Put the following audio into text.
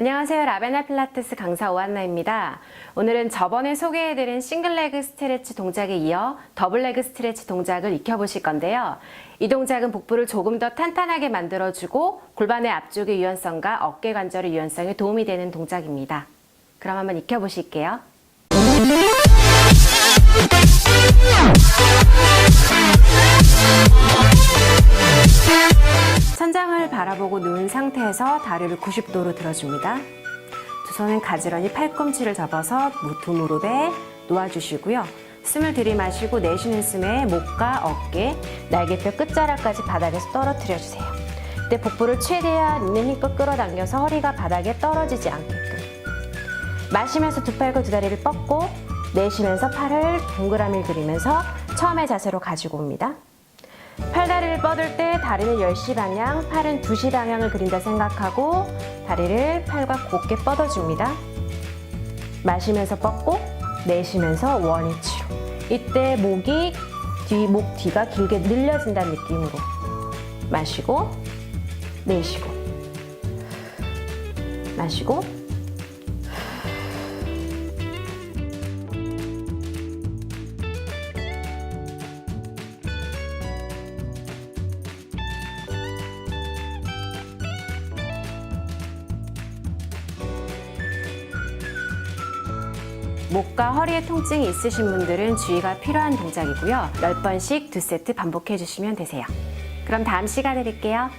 안녕하세요. 라베나 필라테스 강사 오한나입니다. 오늘은 저번에 소개해드린 싱글레그 스트레치 동작에 이어 더블레그 스트레치 동작을 익혀보실 건데요. 이 동작은 복부를 조금 더 탄탄하게 만들어주고 골반의 앞쪽의 유연성과 어깨 관절의 유연성에 도움이 되는 동작입니다. 그럼 한번 익혀보실게요. 천장을 바라보고 누운 상태에서 다리를 90도로 들어줍니다. 두 손은 가지런히 팔꿈치를 접어서 두 무릎에 놓아주시고요. 숨을 들이마시고 내쉬는 숨에 목과 어깨, 날개뼈 끝자락까지 바닥에서 떨어뜨려 주세요. 이때 복부를 최대한 있는 힘껏 끌어당겨서 허리가 바닥에 떨어지지 않게끔. 마시면서 두 팔과 두 다리를 뻗고 내쉬면서 팔을 동그라미 그리면서 처음의 자세로 가지고 옵니다. 팔다리를 뻗을 때 다리는 10시 방향, 팔은 2시 방향을 그린다 생각하고 다리를 팔과 곧게 뻗어줍니다. 마시면서 뻗고 내쉬면서 원위치로. 이때 목이 뒤, 목 뒤가 길게 늘려진다는 느낌으로 마시고 내쉬고 마시고 목과 허리에 통증이 있으신 분들은 주의가 필요한 동작이고요. 10번씩 두 세트 반복해 주시면 되세요. 그럼 다음 시간에 뵐게요.